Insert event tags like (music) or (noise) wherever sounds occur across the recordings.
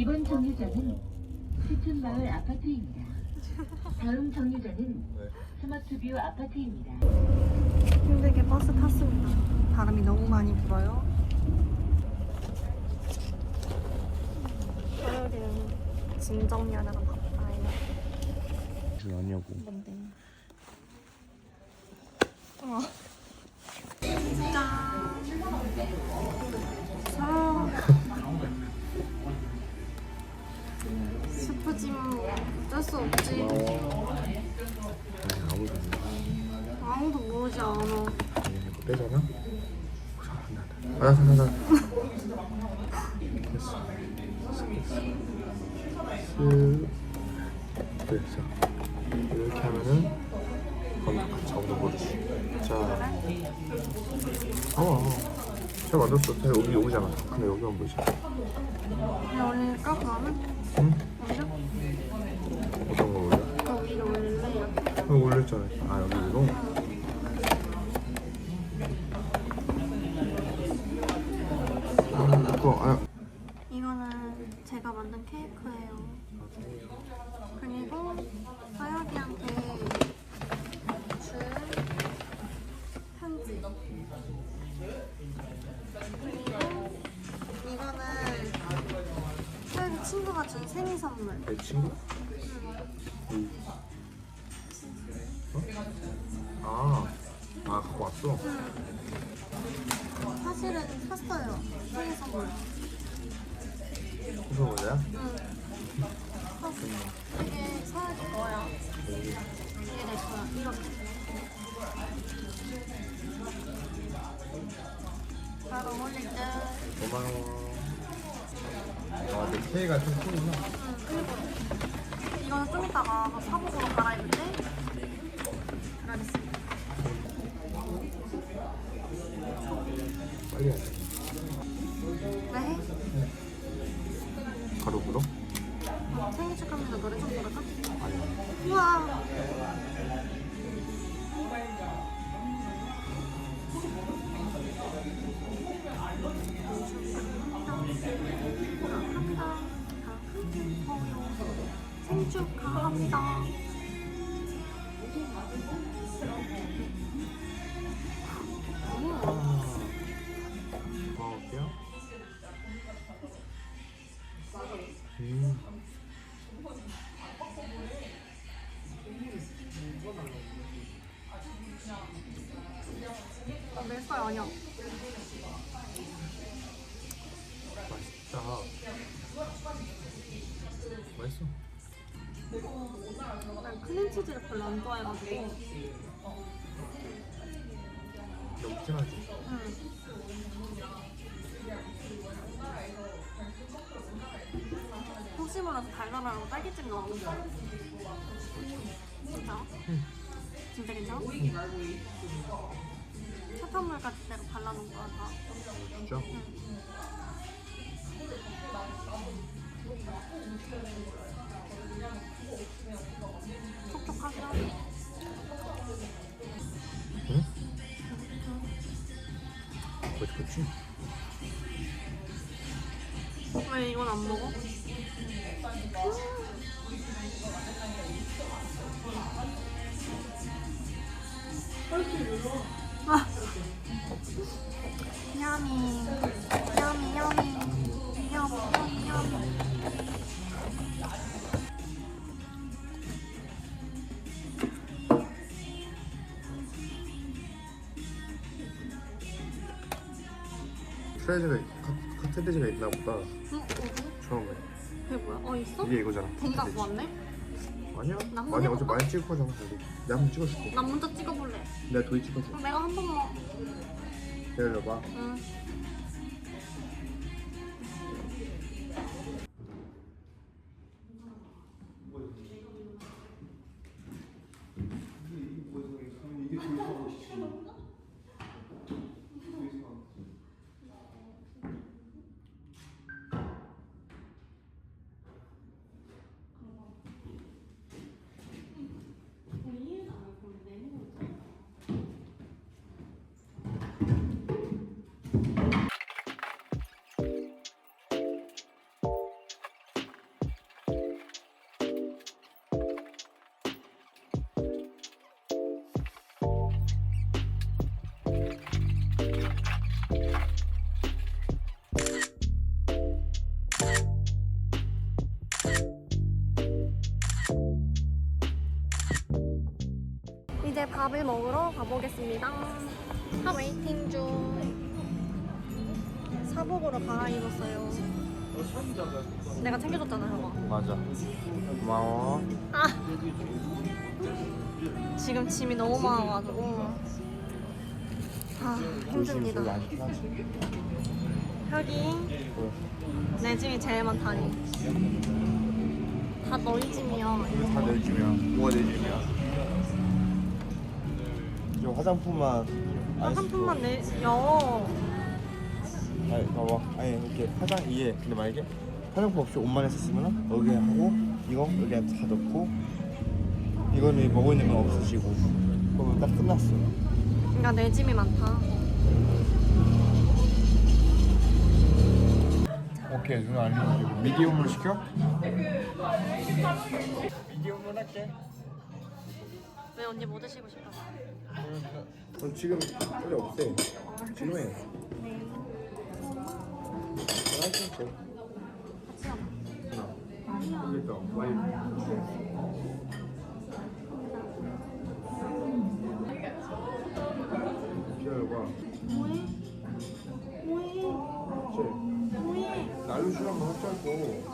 이번 정류장은 시춘마을 아파트입니다. 다음 정류장은 스마트뷰 아파트입니다. 힘들게 버스 탔습니다. 바람이 너무 많이 불어요. 토요일은 짐 정리하다가 바빠요. 줄 아니냐고. 뭔데? 어. 스프짐 어쩔 수 없지. 아무도 안 나. 아무도 모르지 않아. 이거 빼잖아. 잘한다. 알았어, 알았어. 됐어. 이렇게 하면은 같이 잡는 거지. 자, 어, 잘 만들었어. 자, 여기 여기잖아. 근데 여기만 보이잖아. 그냥 올릴까 그러면? 응? 올려? 어떤 거 올려? 저 위로 올릴래 올렸잖아. 아 여기 위로. 아, 그거 아. 이거는 제가 만든 케이크예요. 그리고 서혁이한테 줄 편지. 그리고 이거는 서혁이 친구가 준 생일 선물. 내 친구? 응. 어? 아, 아 갖고 왔어. 사실은 샀어요. 생일 선물. 무슨 거야? 응. 샀어. 이게 서혁이 거야. 이게 내 거야. 이렇게. 바로 올릴 때. 고마워. 아, 내 K가 좀 크구나. 응, 그리고 이거는 좀 이따가 사복으로 갈아입을 때 갈아 아니야. 맛있다. 맛있어. 난 크림치즈를 별로 안 좋아해가지고. 너무 진하지? 응. 혹시 몰라서 달달하고 딸기찜 넣어보고 진짜? 응. 진짜 괜찮아? 사탕물까지 대로 발라놓은 거야 다 진짜? 촉촉하게 하고 응? 그렇지, 그렇지. 왜 이건 안 먹어? 아. 카- 카트리지가 있나 보다. 응? 어디? 처음에. 그게 뭐야? 어 있어? 이게 이거잖아. 댕 갖고 왔네? 아니야? 나 한번 많이 어제 해볼까? 많이 거잖아. 우리. 내가 한번 찍어줄게. 나 먼저 찍어볼래 내가 도이 찍어줘. 그럼 내가 한 번만 기다려봐. 밥을 먹으러 가보겠습니다. 차 웨이팅 중. 사복으로 갈아입었어요. 내가 챙겨줬잖아, 저거. 맞아. 고마워. 아! 지금 짐이 너무 많아가지고. 아, 힘듭니다. 여기 내 짐이 제일 많다니. 다 너희 짐이야. 다 내 집이야. 뭐가 내 집이야? 저 화장품만. 안 화장품만. 내, 여. 아니 봐봐. 아니 이렇게 화장 이게 근데 만약에 화장품 없이 옷만 했었으면 여기 하고 이거 여기 다 넣고 이거는 먹고 있는 건 없어지고 그러면 딱 끝났어. 그러니까 내 짐이 많다. 오케이 누나 알려주고 미디움으로 시켜? 미디움으로 할게. 왜 언니 뭐 드시고 싶어? 그럼 지금 빨리 없애. 지금 해. 같이. 그러니까. 기다려봐. 뭐해? 뭐해? 그치? 뭐해? 날로 술 한번 합자고.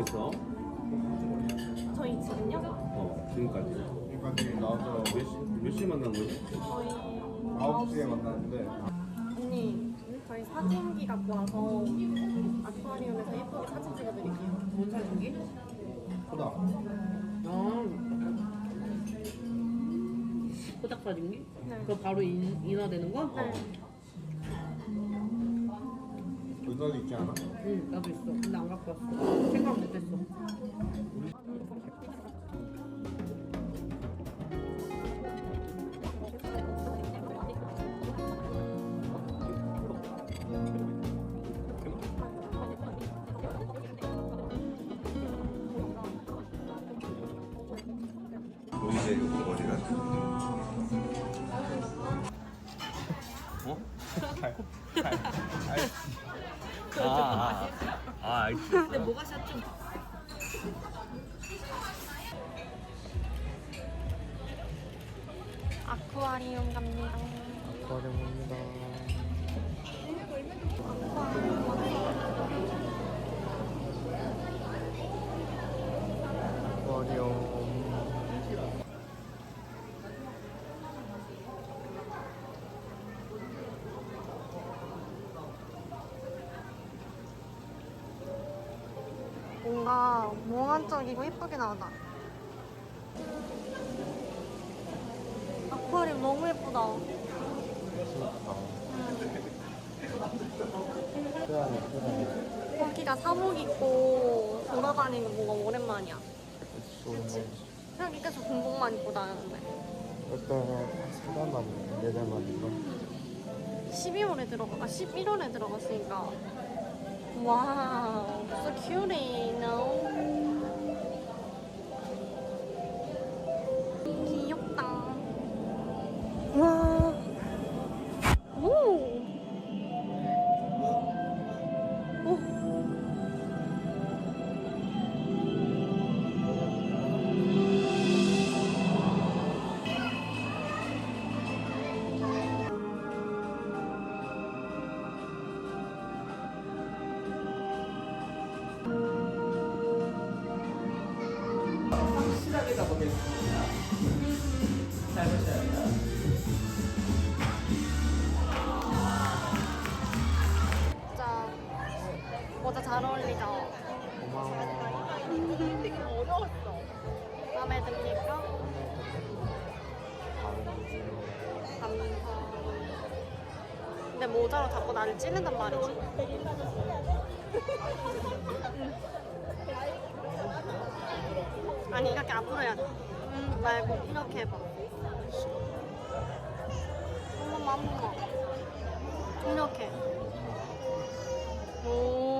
뭐 먹었어? 저희 지금요? 어, 지금까지. 지금까지 나와서 몇 시, 몇 시에 만난 거지? 저희 9시에 만났는데 언니 저희 사진기 갖고 와서 아쿠아리움에서 예쁘게 사진 찍어드릴게요. 뭔 사진기? 보다 아 코닥 사진기? 네. 그거 바로 인, 인화되는 거? 네. 의자도 있지 않아? 응 나도 있어 근데 안 갖고 왔어 생각 못했어 뭔가 몽환적이고 예쁘게 나온다. 아쿠아리움 너무 예쁘다. 태양이. 거기가 사복 입고 돌아다니는 뭔가 오랜만이야. 그치. 여기 계속 군복만 입고 다녔는데. 일단 사단 남은 네달 만인가? 12월에 들어가, 아 11월에 들어갔으니까. 와우, so cute, no? 나를 찌른단 말이지. 응. 아니 이렇게 앞으로 해야 돼. 음 말고 이렇게 해봐. 한 번만 한 번만. 이렇게. 오.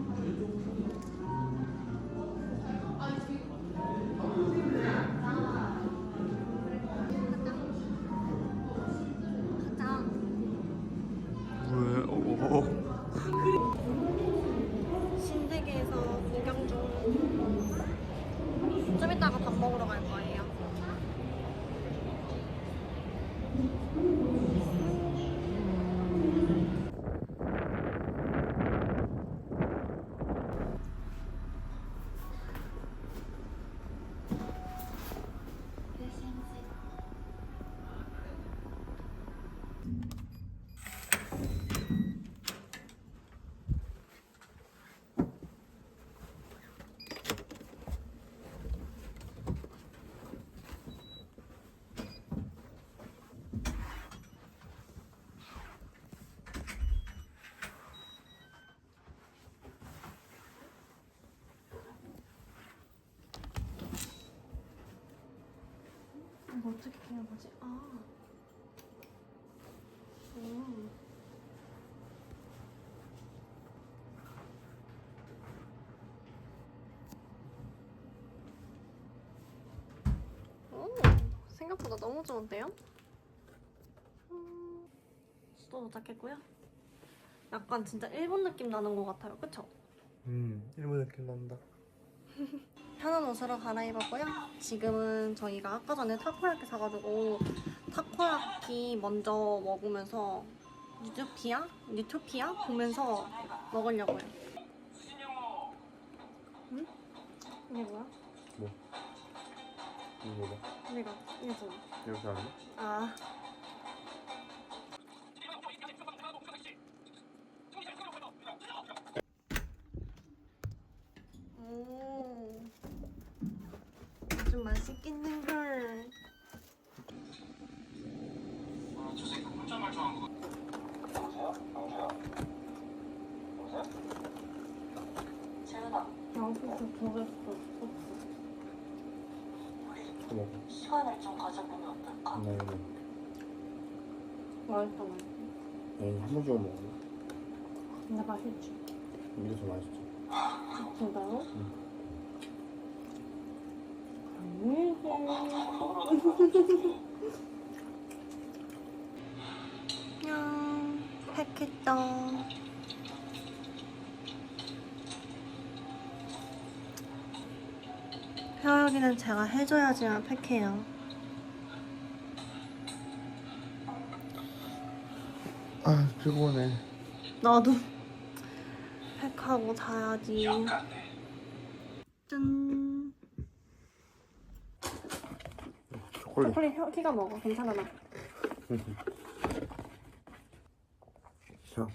이거 어떻게 해야 되지? 아. 음. 오, 생각보다 너무 좋은데요? 음, 또 도착했고요. 약간 진짜 일본 느낌 나는 것 같아요. 그쵸? 음, 일본 느낌 난다. (laughs) 편한 옷으로 갈아입었고요. 지금은 저희가 아까 전에 타코야키 사가지고 타코야키 먼저 먹으면서 뉴토피아? 뉴토피아? 보면서 먹으려고요. 응? 이게 뭐야? 이거 봐. 내가 이거 이렇게 하네. 아 오, 좀 맛있겠는걸. 여기서 보겠어. 이거 먹어. 좀 가져보면 어떨까? 나 이거. 맛있어, 맛있어. 아니, 한번 좀 먹어. 근데 맛있지. 이게 더 맛있지. 진짜로? 안녕. 팩했다. 헤어기는 제가 해줘야지만 팩해요. 아, 피곤해. 나도 팩하고 자야지. 짠. 초콜릿. 초콜릿 혁이가 먹어. 괜찮아 나. 자.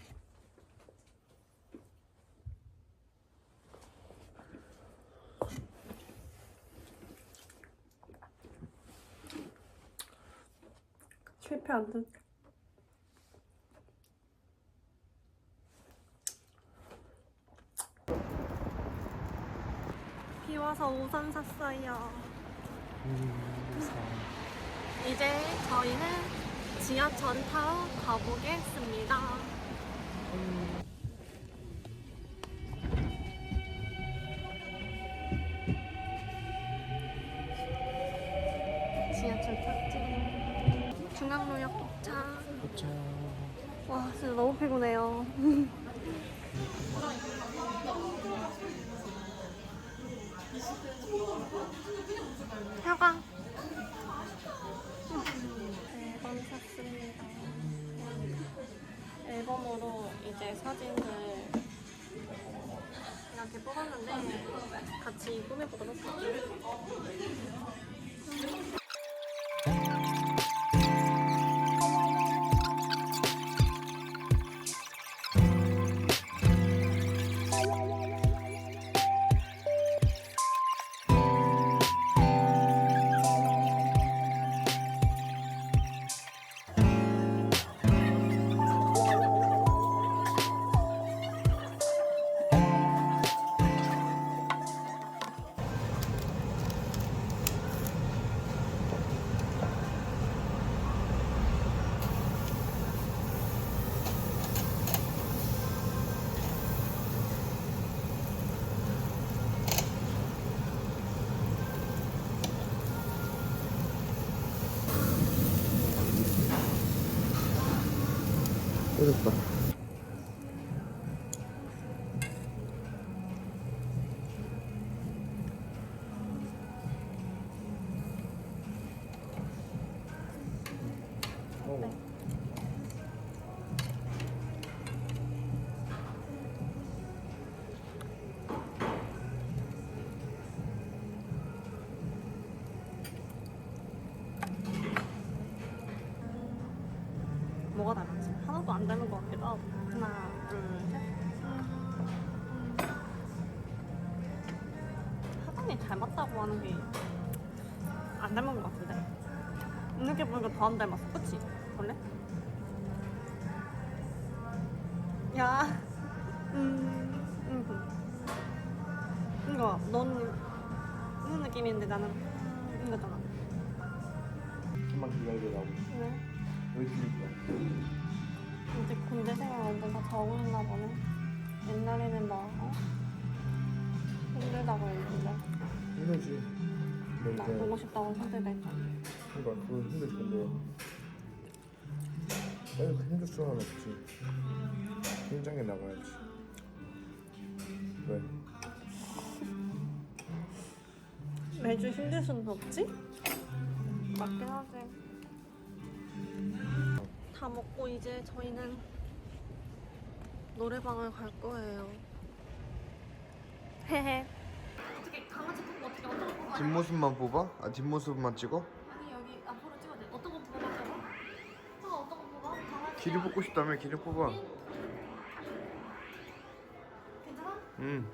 실패한 듯. 우산 샀어요. 이제 저희는 지하철 타러 가보겠습니다. 사과. 앨범 샀습니다. 앨범으로 이제 사진을 이렇게 뽑았는데 같이 꾸며보도록 할게요. 하나도 안 닮은 것 같기도 하고. 하나, 둘, 셋. 음. 사장님 닮았다고 하는 게 안 닮은 것 같은데? 이렇게 보니까 더 안 닮았어. 그치? 원래? 야. 음. 음. 이거, 넌 이런 느낌인데 나는 이거잖아. 좀만 기다려라고. 왜? 왜 이렇게 완전 다 적응했나 보네. 옛날에는 막 어? 힘들다고 했는데 힘들지. 근데 나 이제 보고 싶다고 힘들다 했잖아. 그러니까 그건 힘들 텐데. 빨리 힘들 수는 없지. 현장에 나가야지. 왜? 매주 힘들 수는 없지? 맞긴 하지. 다 먹고 이제 저희는 노래방을 갈 거예요. 헤헤. 어떻게 강아지 뽑고 어떻게 어떤 거 뽑아? 뒷모습만 뽑아? 아 뒷모습만 찍어? 아니 여기 앞으로 찍어야 돼. 어떤 거? 아 어떤 거 뽑아? 강아지. 길이 뽑고 싶다며 길이 뽑아. 괜찮아? 응.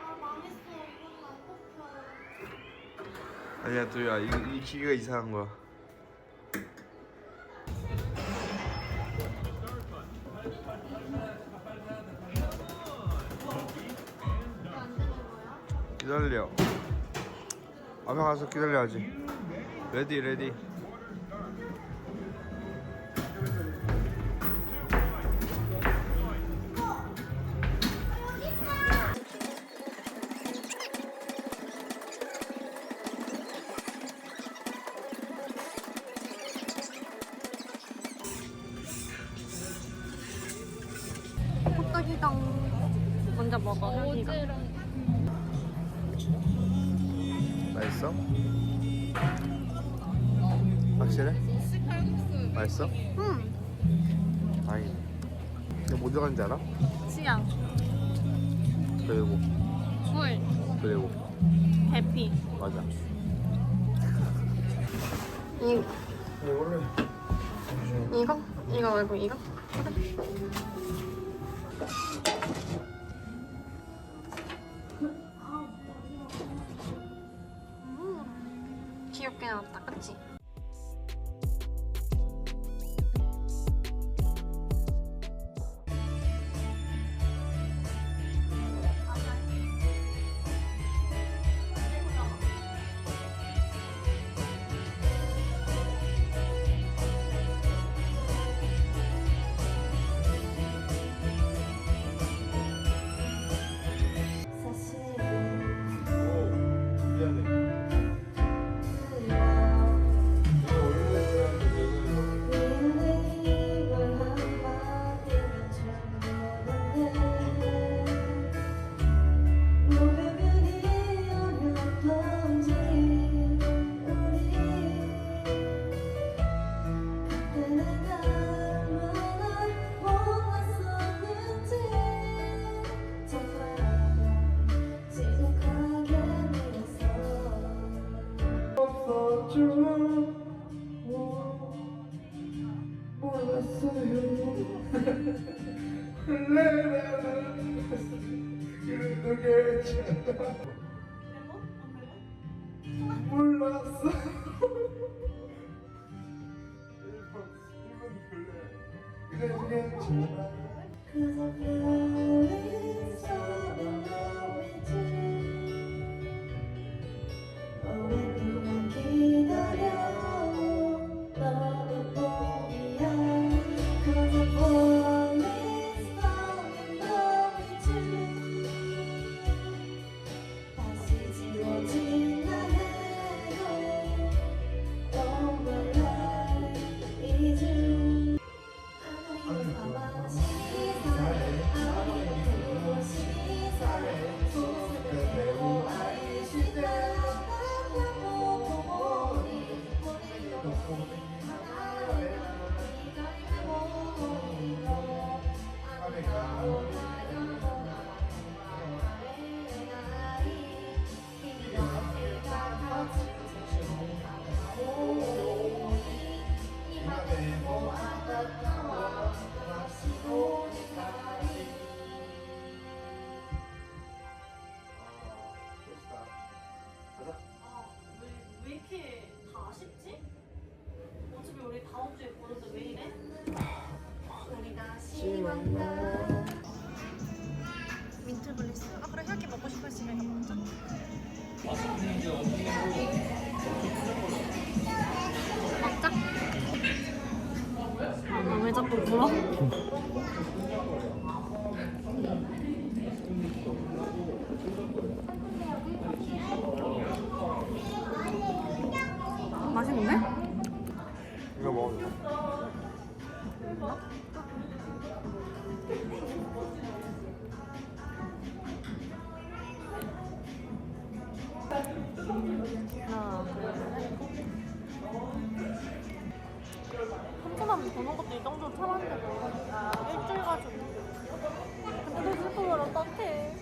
아 망했어. 이거는 안 뽑혀. 아니야 두야 이, 이 길이가 이상한 거야. 기다려. 앞에 가서 기다려야지. 레디 레디. 호떡이당 먼저 먹어 현이가 있어? 응 아니. 이거 뭐 들어간지 알아? 치약 그리고 물 그리고 해피 맞아. 이, 이거를 이거? 이거 말고 이거? 이렇게 다 아쉽지? 어차피 우리 다음 주에 보는데 왜 이래? 민트 블리스. 아 그래 혈기 먹고 싶으시면 먹자. 먹자. 아 왜 자꾸 물어? (laughs) 한꺼번에 보는 것도 이 정도로 참았는데도 일주일 가지고. 근데 너 슬프면 어떡해.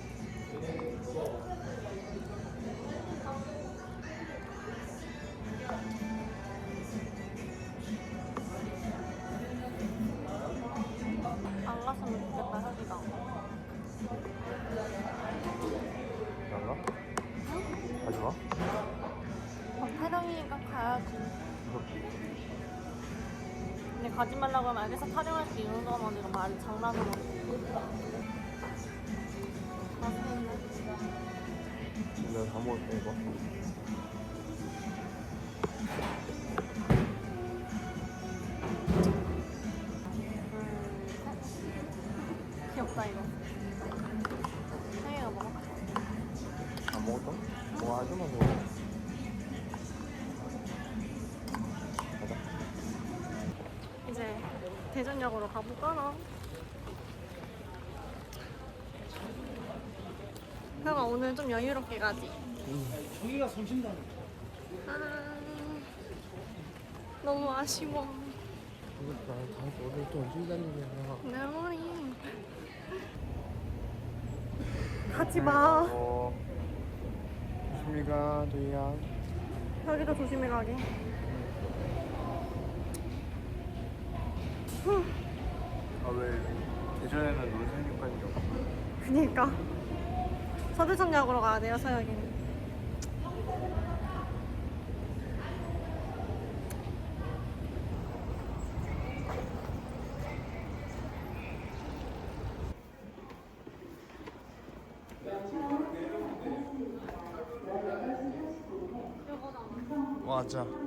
가지 말라고 하면 알겠어 타령할게 이런 거 하면 내가 말을 장난으로. 내가 다 먹을게 이거. 귀엽다 이거. 생이가 먹어. 안 먹었어? 뭐 하지마 뭐. 대전역으로 가볼까나? 형아 오늘 좀 여유롭게 가지. 여기가 성심당. 아, 너무 아쉬워. 그러니까 다시 오늘 또 언제 기다리냐. 내 머리. 가지 마. 어. 조심히 가, 도희야. 여기도 조심히 가게. 아 왜 대전에는 논산역까지 없어? 그니까. 서대전역으로 가야 돼요, 서역이는. 맞아.